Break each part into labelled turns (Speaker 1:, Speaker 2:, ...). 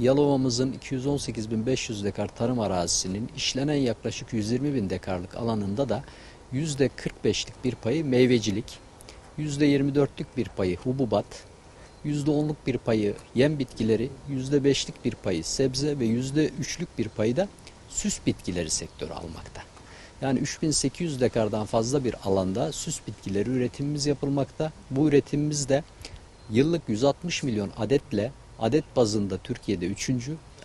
Speaker 1: Yalova'mızın 218.500 dekar tarım arazisinin işlenen yaklaşık 120 bin dekarlık alanında da %45'lik bir payı meyvecilik, %24'lük bir payı hububat, %10'luk bir payı yem bitkileri, %5'lik bir payı sebze ve %3'lük bir payı da süs bitkileri sektörü almakta. Yani 3800 dekardan fazla bir alanda süs bitkileri üretimimiz yapılmakta. Bu üretimimiz de yıllık 160 milyon adetle adet bazında Türkiye'de 3.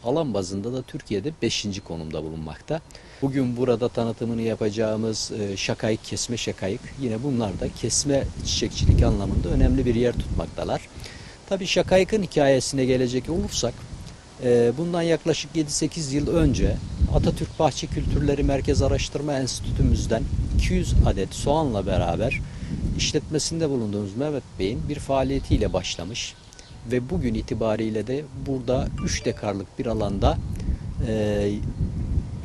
Speaker 1: alan bazında da Türkiye'de 5. konumda bulunmakta. Bugün burada tanıtımını yapacağımız e, şakayık, kesme şakayık yine bunlar da kesme çiçekçilik anlamında önemli bir yer tutmaktalar. Tabii şakayıkın hikayesine gelecek olursak e, bundan yaklaşık 7-8 yıl önce Atatürk Bahçe Kültürleri Merkez Araştırma Enstitümüzden 200 adet soğanla beraber işletmesinde bulunduğumuz Mehmet Bey'in bir faaliyetiyle başlamış ve bugün itibariyle de burada 3 dekarlık bir alanda e,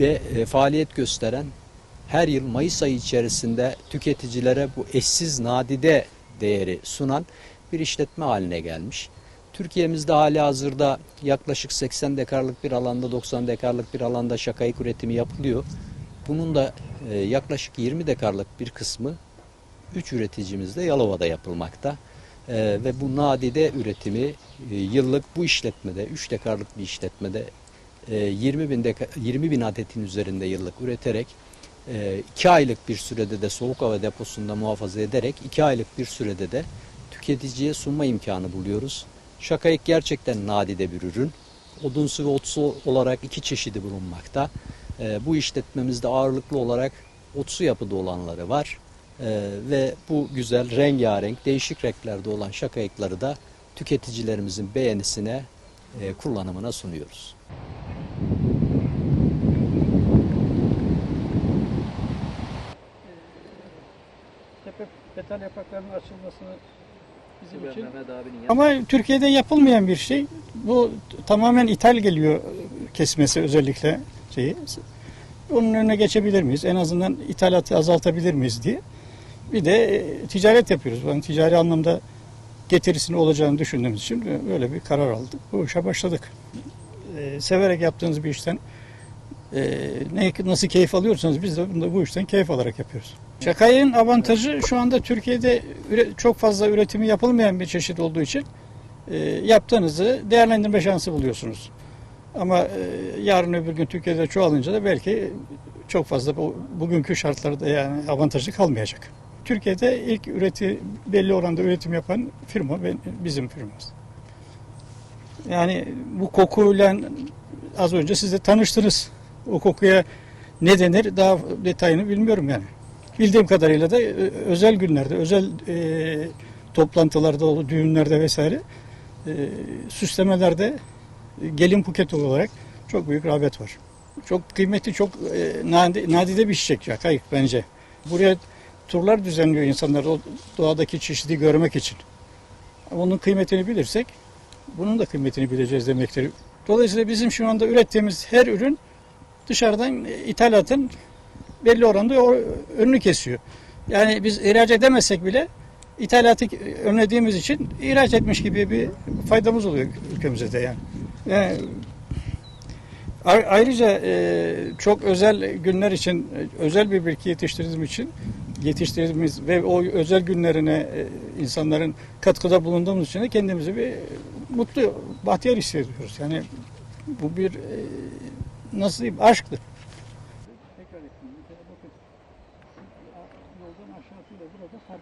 Speaker 1: ve e, faaliyet gösteren her yıl Mayıs ayı içerisinde tüketicilere bu eşsiz nadide değeri sunan bir işletme haline gelmiş. Türkiye'mizde hali hazırda yaklaşık 80 dekarlık bir alanda 90 dekarlık bir alanda şakayık üretimi yapılıyor. Bunun da e, yaklaşık 20 dekarlık bir kısmı 3 üreticimizde Yalova'da yapılmakta. E, ve bu nadide üretimi e, yıllık bu işletmede 3 dekarlık bir işletmede e, 20 bin, deka, 20 bin adetin üzerinde yıllık üreterek 2 aylık bir sürede de soğuk hava deposunda muhafaza ederek 2 aylık bir sürede de tüketiciye sunma imkanı buluyoruz. Şakayık gerçekten nadide bir ürün. Odunsu ve otsu olarak iki çeşidi bulunmakta. E, bu işletmemizde ağırlıklı olarak otsu yapıda olanları var. E, ve bu güzel rengarenk değişik renklerde olan şakayıkları da tüketicilerimizin beğenisine e, kullanımına sunuyoruz.
Speaker 2: tepe petal yapraklarının açılmasını bizim için.
Speaker 1: Mehmet abinin
Speaker 2: Ama Türkiye'de yapılmayan bir şey. Bu tamamen ithal geliyor kesmesi özellikle şeyi. Onun önüne geçebilir miyiz? En azından ithalatı azaltabilir miyiz diye. Bir de e, ticaret yapıyoruz. Yani ticari anlamda getirisini olacağını düşündüğümüz için böyle bir karar aldık. Bu işe başladık. E, severek yaptığınız bir işten e, ne, nasıl keyif alıyorsanız biz de bunda bu işten keyif alarak yapıyoruz. Şakayın avantajı şu anda Türkiye'de çok fazla üretimi yapılmayan bir çeşit olduğu için e, yaptığınızı değerlendirme şansı buluyorsunuz. Ama e, yarın öbür gün Türkiye'de çoğalınca da belki çok fazla bu, bugünkü şartlarda yani avantajlı kalmayacak. Türkiye'de ilk üreti belli oranda üretim yapan firma bizim firmamız. Yani bu kokuyla az önce siz de tanıştınız. O kokuya ne denir daha detayını bilmiyorum yani. Bildiğim kadarıyla da e, özel günlerde, özel e, toplantılarda, düğünlerde vesaire e, süslemelerde e, gelin buketi olarak çok büyük rağbet var. Çok kıymetli, çok e, nadi- nadide bir çiçek ya kayık bence. Buraya turlar düzenliyor insanlar o doğadaki çeşidi görmek için. Onun kıymetini bilirsek bunun da kıymetini bileceğiz demektir. Dolayısıyla bizim şu anda ürettiğimiz her ürün dışarıdan e, ithalatın belli oranda önünü kesiyor. Yani biz ihraç edemezsek bile ithalatı önlediğimiz için ihraç etmiş gibi bir faydamız oluyor ülkemize de yani. yani a- ayrıca e, çok özel günler için, e, özel bir bitki yetiştirdiğimiz için yetiştirdiğimiz ve o özel günlerine e, insanların katkıda bulunduğumuz için de kendimizi bir mutlu, bahtiyar hissediyoruz. Yani bu bir e, nasıl diyeyim aşktır. Tekrar ettim. Kere bakın. Yoldan aşağısıyla burada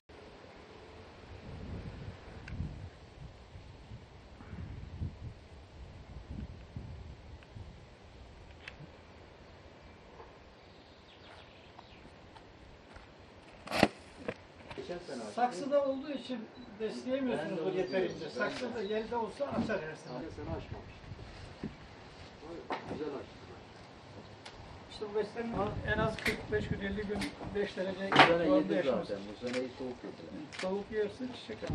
Speaker 2: Saksıda olduğu için besleyemiyorsunuz o yeterince. Saksıda yerde olsa açar her sene. Sen açmamıştın. Güzel açtın. İşte bu beslenin en az 45 gün 50 gün 5 derece
Speaker 3: Bu sene yedi zaten. Bu seneyi soğuk yedi.
Speaker 2: Tavuk yersin çiçek al.